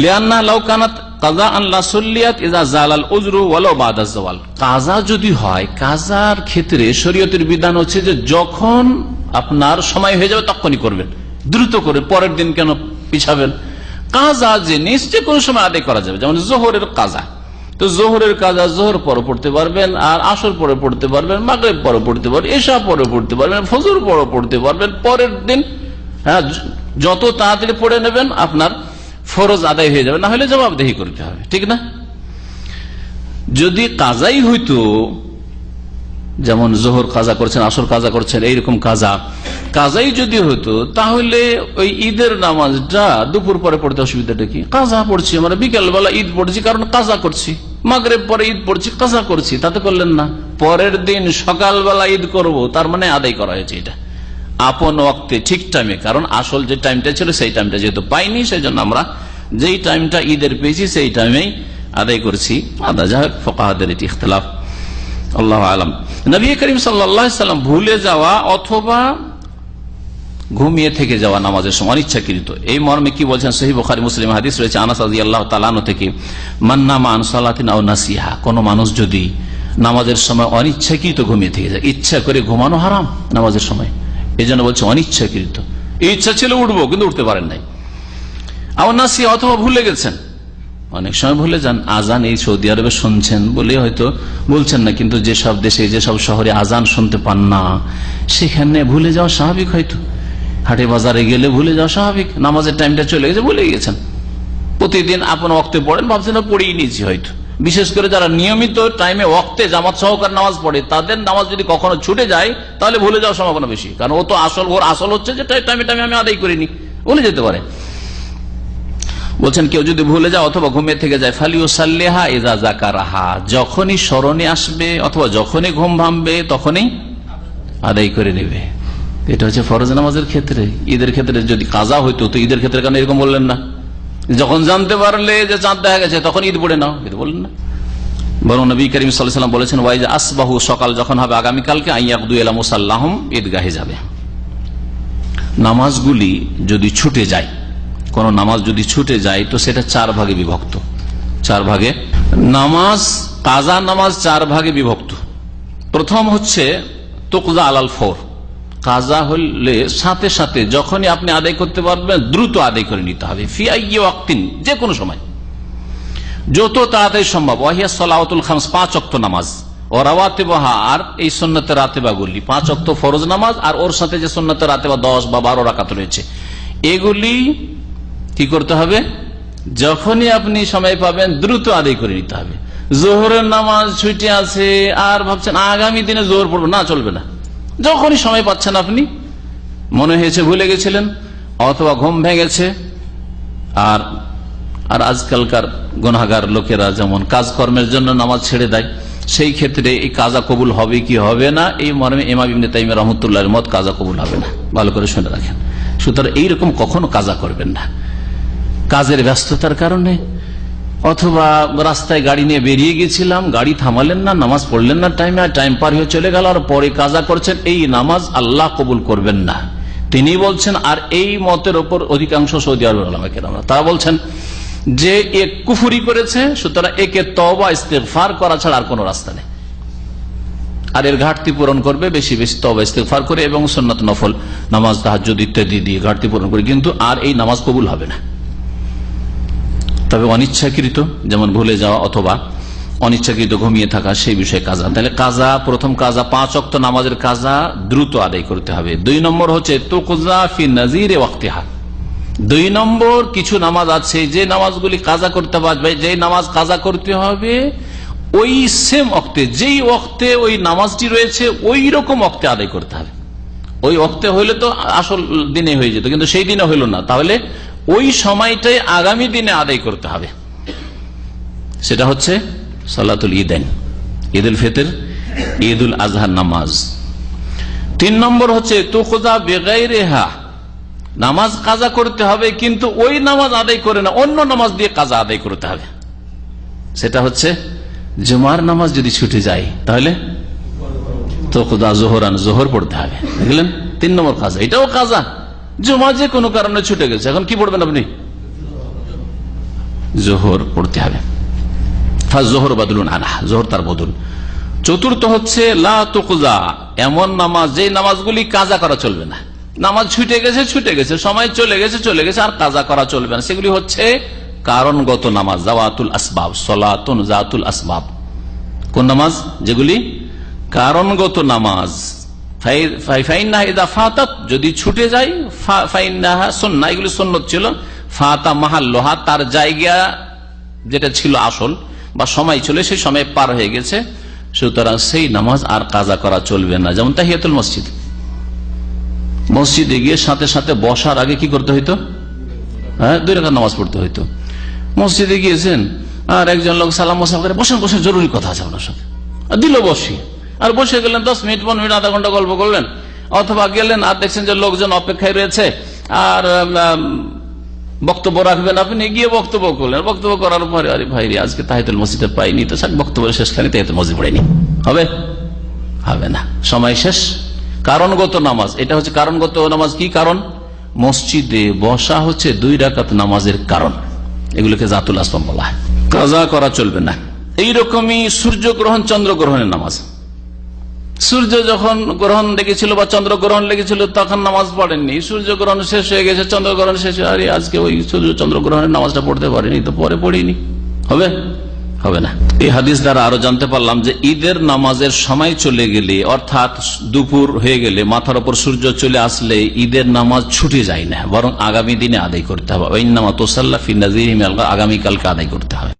লিয়ান্না লাউকানাত কাজা আল্লাহ সল্লিয়াত জালাল উজরু ওয়ালো বাদা জওয়াল। কাজা যদি হয়, কাজার ক্ষেত্রে শরীয়তের বিধান হচ্ছে যে যখন আপনার সময় হয়ে যাবে তখনই করবেন। দ্রুত করে, পরের দিন কেন পিছাবেন? কাজা জিনিস যে কোনো সময় আদায় করা যাবে, যেমন জোহরের কাজা। তো জোহরের কাজা জোহর পরে পড়তে পারবেন, আর আসর পরে পড়তে পারবেন, মাগরেব পরে পড়তে পারবেন এসা পরে পড়তে পারবেন, ফজর পরে পড়তে পারবেন, পরের দিন হ্যাঁ যত তাড়াতাড়ি পড়ে নেবেন, আপনার ফরজ আদায় হয়ে যাবে না হলে জবাবদেহি করতে হবে, ঠিক না? যদি কাজাই হইতো, যেমন জোহর কাজা করছেন, আসর কাজা করছেন, এইরকম কাজা, কাজাই যদি হতো তাহলে ওই ঈদের নামাজটা দুপুর পরে পড়তে অসুবিধাটা কি? কাজা পড়ছি, আমরা বিকেলবেলা ঈদ পড়ছি, কারণ কাজা করছি। মাগরেব পরে ঈদ পড়ছি, কাজা করছি, তাতে করলেন না। পরের দিন সকালবেলা ঈদ করব, তার মানে আদায় করা হয়েছে এটা। আপন ওক্তে ঠিক টাইমে কারণ আসল যে টাইমটা ছিল সেই টাইমটা যেহেতু পাইনি সেই জন্য আমরা যেই টাইমটা ঈদের পেয়েছি সেই টাইমেই আদায় করছি। আদা যাহ ফকাহাদের এটি ইখতলাফ। আল্লাহ আলম। নবী করিম সাল্লাম ভুলে যাওয়া অথবা ঘুমিয়ে থেকে যাওয়া নামাজের সময় অনিচ্ছাকৃত। এই মর্মে কি বলছেন? সহি বখারি, মুসলিম হাদিস রয়েছে, আনাস আদি আল্লাহ তালানো থেকে মান্না মান্নামা আনসালাতিন নাসিহা কোন মানুষ যদি নামাজের সময় অনিচ্ছাকৃত ঘুমিয়ে থেকে যায়, ইচ্ছা করে ঘুমানো হারাম নামাজের সময়। এই জন্য বলছে অনিচ্ছাকৃত। ইচ্ছা ছিল উঠবো, কিন্তু উঠতে পারেন নাই। আমার নাসিহা অথবা ভুলে গেছেন। অনেক সময় ভুলে যান, আজান এই সৌদি আরবে শুনছেন বলে হয়তো বলছেন না, কিন্তু যেসব দেশে, যেসব শহরে আজান শুনতে পান না, সেখানে ভুলে যাওয়া স্বাভাবিক হয়তো। হাটে বাজারে গেলে ভুলে যাওয়া স্বাভাবিক। নামাজের টাইমটা চলে গেছে, ভুলে গেছেন। প্রতিদিন আপন অক্তে পড়েন, ভাবছেন পড়েই নিয়েছি হয়তো। বিশেষ করে যারা নিয়মিত টাইমে অক্তে জামাত সহকার নামাজ পড়ে, তাদের নামাজ যদি কখনো ছুটে যায়, তাহলে ভুলে যাওয়ার সম্ভাবনা বেশি। কারণ ও তো আসল, ওর আসল হচ্ছে যে টাইমে টাইমে আমি আদায় করিনি। ভুলে যেতে পারে। বলছেন, কেউ যদি ভুলে যায় অথবা ঘুমিয়ে থেকে যায় ফালিও সাল্লেহা এজা জাকা রাহা যখনই স্মরণে আসবে অথবা যখনই ঘুম ভাঙবে, তখনই আদায় করে নেবে। এটা হচ্ছে ফরজ নামাজের ক্ষেত্রে। ঈদের ক্ষেত্রে যদি কাজা হইতো, তো ঈদের ক্ষেত্রে কেন এরকম বললেন না? যখন জানতে পারলে যে চাঁদ দেখা গেছে, তখন ঈদ পড়ে নাও। ঈদ বললেন না। বরং নবী করিম সাল্লাম বলেছেন, ওয়াইজ আসবাহু, সকাল যখন হবে আগামীকালকে আইয়াকদু এলা মুসাল্লাহম ঈদগাহে যাবে। নামাজগুলি যদি ছুটে যায়, কোন নামাজ যদি ছুটে যায়, তো সেটা চার ভাগে বিভক্ত। চার ভাগে নামাজ কাজা নামাজ চার ভাগে বিভক্ত। প্রথম হচ্ছে তোকজা আলাল ফোর। কাজা হলে সাথে সাথে যখনই আপনি আদায় করতে পারবেন, দ্রুত আদায় করে নিতে হবে। যে কোনো সময়। যত তাড়াতাড়ি সম্ভব। ওয়াহিয়া সলাওয়াতুল খামস, পাঁচ অক্ত নামাজ। পাঁচ ফরজ নামাজ, আর ওর সাথে যে দশ বা বারো রাকাত রয়েছে। এগুলি কি করতে হবে? যখনই আপনি সময় পাবেন, দ্রুত আদায় করে নিতে হবে। জোহরের নামাজ ছুটি আছে, আর ভাবছেন আগামী দিনে জোহর পড়ব। না, চলবে না। যখনই সময় পাচ্ছেন আপনি, মনে হয়েছে ভুলে গেছিলেন, অথবা ঘুম ভেঙেছে, আর আর আজকালকার গনাগার লোকেরা যেমন কাজকর্মের জন্য নামাজ ছেড়ে দেয়, সেই ক্ষেত্রে এই কাজা কবুল হবে কি হবে না, এই মর্মে এমা বিমনে তাইমে রহমতুল্লাহ মত কাজা কবুল হবে না। ভালো করে শুনে রাখেন। সুতরাং এইরকম কখনো কাজা করবেন না। কাজের ব্যস্ততার কারণে অথবা রাস্তায় গাড়ি নিয়ে বেরিয়ে গেছিলাম, গাড়ি থামালেন না, নামাজ পড়লেন না টাইমে আর টাইম পার হয়ে চলে গেল, আর পরে কাজা করছেন, এই নামাজ আল্লাহ কবুল করবেন না। তিনি বলছেন, আর এই মতের ওপর অধিকাংশ সৌদি আরবের আলমাকেরামরা তারা বলছেন যে এ কুফুরি করেছে, সুতরাং একে তবা ইস্তেফার করা ছাড়া আর কোনো রাস্তা নেই। আর এর ঘাটতি পূরণ করবে, বেশি বেশি তবা ইস্তেফার করে এবং সন্ন্যত নফল, নামাজ তাহাজ ইত্যাদি দিয়ে ঘাটতি পূরণ করে, কিন্তু আর এই নামাজ কবুল হবে না। তবে অনিচ্ছাকৃত, যেমন ভুলে যাওয়া অথবা অনিচ্ছাকৃত ঘুমিয়ে থাকা, সেই বিষয়ে কাজা। তাহলে কাজা, প্রথম কাজা, পাঁচ অক্ত নামাজের কাজা দ্রুত আদায় করতে হবে। দুই নম্বর হচ্ছে তোকজা ফি নাজিরে ওয়াক্তিহা। দুই নম্বর কিছু নামাজ আছে, যে নামাজগুলি কাজা করতে পারবে যে নামাজ কাজা করতে হবে, ওই সেম অক্তে যেই অক্তে ওই নামাজটি রয়েছে, ওই রকম অক্তে আদায় করতে হবে। ওই অক্তে হইলে তো আসল দিনে হয়ে যেত, কিন্তু সেই দিনে হইল না। তাহলে ওই সময়টাই আগামী দিনে আদায় করতে হবে। সেটা হচ্ছে সাল্লাতুল ঈদান ঈদ উল ফিতর ঈদ উল আজহার নামাজ। তিন নম্বর হচ্ছে তুকজা বেগাই রেহা নামাজ কাজা করতে হবে, কিন্তু ওই নামাজ আদায় করে না, অন্য নামাজ দিয়ে কাজা আদায় করতে হবে। সেটা হচ্ছে, জুমার নামাজ যদি ছুটে যায়, তাহলে তোকদা জোহরান, জোহর পড়তে হবে। দেখলেন? তিন নম্বর কাজা, এটাও কাজা। জমা যে কোনো কারণে ছুটে গেছে। এখন কি পড়বেন আপনি? জোহর পড়তে হবে। জোহর বদলুন আনা জোহর তার বদল চতুর্থ হচ্ছে লা তুকজা এমন নামাজ যে নামাজগুলি কাজা করা চলবে না। নামাজ ছুটে গেছে ছুটে গেছে, সময় চলে গেছে চলে গেছে, আর কাজা করা চলবে না। সেগুলি হচ্ছে কারণগত নামাজ, জাওয়াতুল আসবাব, সলাতুন জাতুল আসবাব। কোন নামাজ? যেগুলি কারণগত নামাজ। যদি ছুটে ফাইন্নাহা সুন্নাহ, এগুলি সন্ন্যত ছিল। ফাতা মাহাল্লোহা তার জায়গা যেটা ছিল আসল বা সময় ছিল সেই সময় পার হয়ে গেছে। সুতরাং সেই নামাজ আর কাজা করা চলবে না। যেমন তাহিয়াতুল মসজিদ। মসজিদে গিয়ে সাথে সাথে বসার আগে কি করতে হইতো? হ্যাঁ দুই রেখা নামাজ পড়তে হইতো। মসজিদে গিয়েছেন আর একজন লোক সালাম মোসাম করে বসেন বসেন জরুরি কথা আছে আপনার সাথে। দিল বসি। আর বসে গেলেন দশ মিনিট, পনেরো মিনিট, আধা ঘণ্টা গল্প করলেন। অথবা গেলেন আর দেখছেন যে লোকজন অপেক্ষায় রয়েছে। আর বক্তব্য রাখবেন আপনি, গিয়ে বক্তব্য করলেন। বক্তব্য করার পরে, আরে ভাই আজকে তাহিতুল মসজিদে পাইনি তো সাক বক্তব্য শেষখানে তাহিতুল মসজিদ পড়েনি। হবে? হবে না। সময় শেষ। কারণগত নামাজ, এটা হচ্ছে কারণগত নামাজ কি কারণ? মসজিদে বসা হচ্ছে দুই রাকাত নামাজের কারণ। এগুলোকে জাতুল আসলাম বলা হয়। কাজা করা চলবে না। এইরকমই সূর্যগ্রহণ, চন্দ্রগ্রহণের নামাজ। সূর্য যখন গ্রহণ লেগেছিল বা চন্দ্র গ্রহণ লেগেছিল, তখন নামাজ পড়েননি। সূর্য গ্রহণ শেষ হয়ে গেছে চন্দ্রগ্রহণ শেষ হয়ে আরে, আজকে ওই সূর্য চন্দ্রগ্রহণের নামাজটা পড়তে পারিনি, তো পরে পড়িনি। হবে? হবে না। এই হাদিস দ্বারা আরও জানতে পারলাম যে ঈদের নামাজের সময় চলে গেলে, অর্থাৎ দুপুর হয়ে গেলে, মাথার উপর সূর্য চলে আসলে ঈদের নামাজ ছুটে যায় না, বরং আগামী দিনে আদায় করতে হবে। ওই নামা তোসাল্লা ফিনাজির আগামীকালকে আদায় করতে হবে।